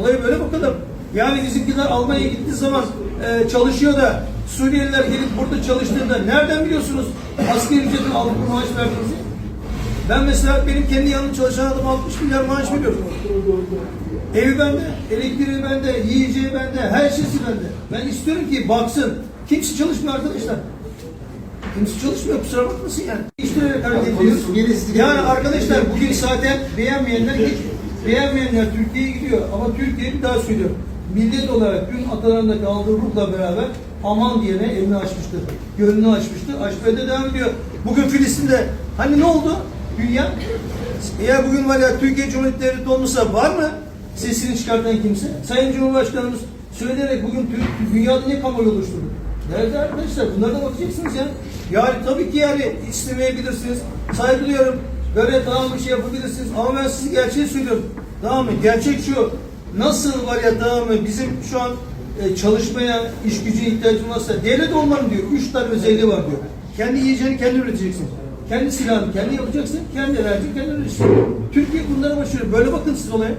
Olaya böyle bakalım. Yani bizimkiler Almanya'ya gittiği zaman e, çalışıyor da Suriyeliler gelip burada çalıştığında nereden biliyorsunuz asgari ücretin Avrupa maaş verdiğinizi? Ben mesela benim kendi yanımda çalışan adam 60 milyar maaş veriyorum. Evi bende, elektriği bende, yiyeceği bende, her şeysi bende. Ben istiyorum ki baksın. Kimse çalışmıyor arkadaşlar. Kimse çalışmıyor kusura bakmasın yani. İşte hareket ediyoruz. Yani arkadaşlar bugün zaten beğenmeyenler hiç beğenmeyenler Türkiye'ye gidiyor. Ama Türkiye bir daha söylüyorum. Millet olarak dün atalarındaki aldığı ruhla beraber aman diyene elini açmıştır. Gönlünü açmıştır. Açmaya da devam ediyor. Bugün Filistin'de hani ne oldu? Dünya eğer bugün var ya Türkiye Cumhuriyeti Devleti olmasa var mı sesini çıkartan kimse? Sayın Cumhurbaşkanımız söyleyerek bugün tü- dünyada ne kamuoyu oluşturdu? Değerli arkadaşlar bunlara da bakacaksınız ya. Yani tabii ki yani istemeyebilirsiniz. Saygı duyuyorum. Böyle tamam bir şey yapabilirsiniz. Ama ben size gerçeği söylüyorum. Tamam mı? Gerçek şu. Nasıl var ya tamam mı? Bizim şu an e, çalışmaya, iş gücüne ihtiyacımız varsa devlet olmanın diyor. Üç tane özelliği var diyor. Kendi yiyeceğini kendi üreteceksin. Kendi silahını kendi yapacaksın. Kendi enerjini kendi üreteceksin. Türkiye bunlara başlıyor. Böyle bakın siz olaya.